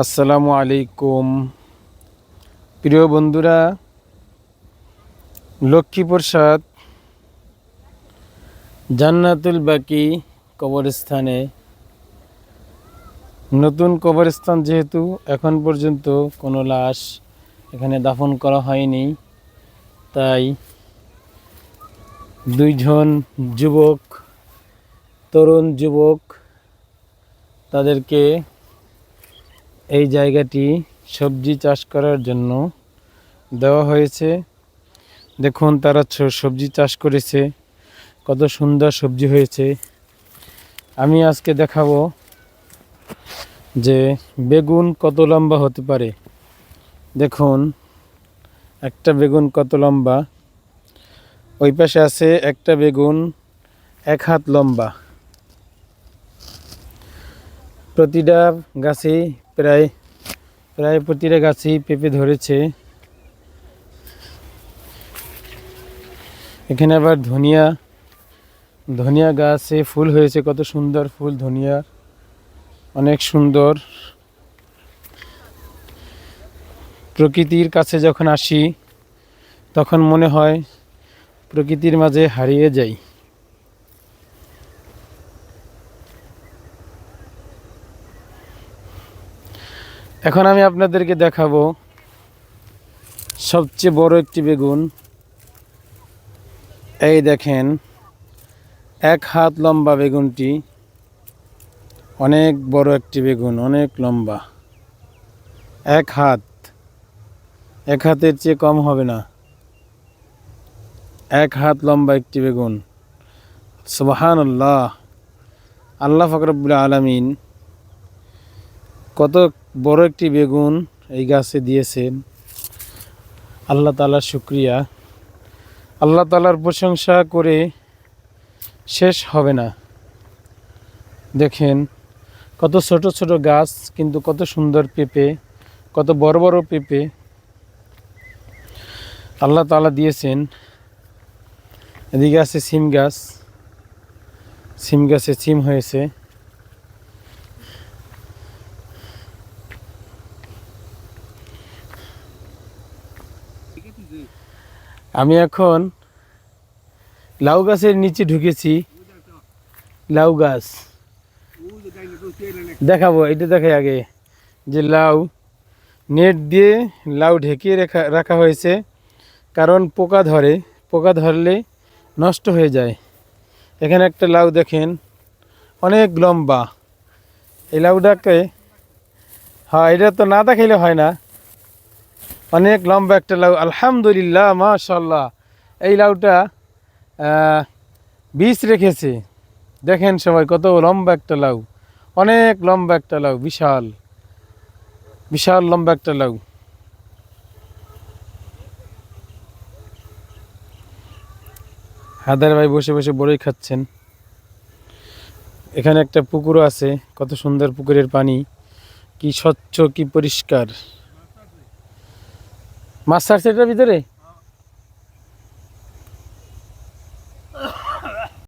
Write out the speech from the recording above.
আসসালামু আলাইকুম। প্রিয় বন্ধুরা, লক্ষ্মীপ্রসাদ জান্নাতুল বাকি কবরস্থানে। নতুন কবরস্থান যেহেতু, এখন পর্যন্ত কোনো লাশ এখানে দাফন করা হয়নি। তাই দুইজন যুবক, তরুণ যুবক তাদেরকে এই জায়গাটি সবজি চাষ করার জন্য দেওয়া হয়েছে। দেখুন, তারা সবজি চাষ করেছে। কত সুন্দর সবজি হয়েছে। আমি আজকে দেখাবো যে বেগুন কত লম্বা হতে পারে। দেখুন, একটা বেগুন কত লম্বা। ওই পাশে আছে একটা বেগুন এক হাত লম্বা। প্রতিটা গাছেই প্রায় প্রায় প্রতিটা গাছেই পেঁপে ধরেছে। এখানে আবার ধনিয়া ধনিয়া গাছে ফুল হয়েছে, কত সুন্দর ফুল ধনিয়ার অনেক সুন্দর। প্রকৃতির কাছে যখন আসি, তখন মনে হয় প্রকৃতির মাঝে হারিয়ে যাই। এখন আমি আপনাদেরকে দেখাবো সবচেয়ে বড় একটি বেগুন। এই দেখেন, এক হাত লম্বা বেগুনটি, অনেক বড় একটি বেগুন, অনেক লম্বা। এক হাত, এক হাতের চেয়ে কম হবে না। এক হাত লম্বা একটি বেগুন। সুবাহান আল্লাহ আল্লাহ ফকরবুল আলমিন কত বড় একটি বেগুন এই গাছে দিয়েছেন। আল্লাহ তালার শুক্রিয়া। আল্লাহ তালার প্রশংসা করে শেষ হবে না। দেখেন কত ছোট ছোট গাছ, কিন্তু কত সুন্দর পেঁপে, কত বড় বড় পেঁপে। আল্লাহ তালা দিয়েছেন এদিকে আছে সিম গাছ। সিম গাছে সিম হয়েছে। আমি এখন লাউ গাছের নিচে ঢুকেছি। লাউ গাছ। দেখাবো, এটা দেখাই আগে। যে লাউ, নেট দিয়ে লাউ ঢেকে রাখা রাখা হয়েছে। কারণ পোকা ধরে, পোকা ধরলে নষ্ট হয়ে যায়। এখানে একটা লাউ দেখেন, অনেক লম্বা। এই লাউটাকে হ্যাঁ এটা তো না দেখাইলে হয় না। অনেক লম্বা একটা লাউ। আলহামদুলিল্লাহ মাশাল্লাহ এই লাউটা বীজ রেখেছে। দেখেন সবাই কত লম্বা একটা লাউ। অনেক লম্বা একটা লাউ, বিশাল। বিশাল লম্বা একটা লাউ। হাদার ভাই বসে বসে বড়ই খাচ্ছেন। এখানে একটা পুকুরও আছে, কত সুন্দর পুকুরের পানি। কি স্বচ্ছ, কি পরিষ্কার। মাছ ছাড়ছে এটার ভিতরে?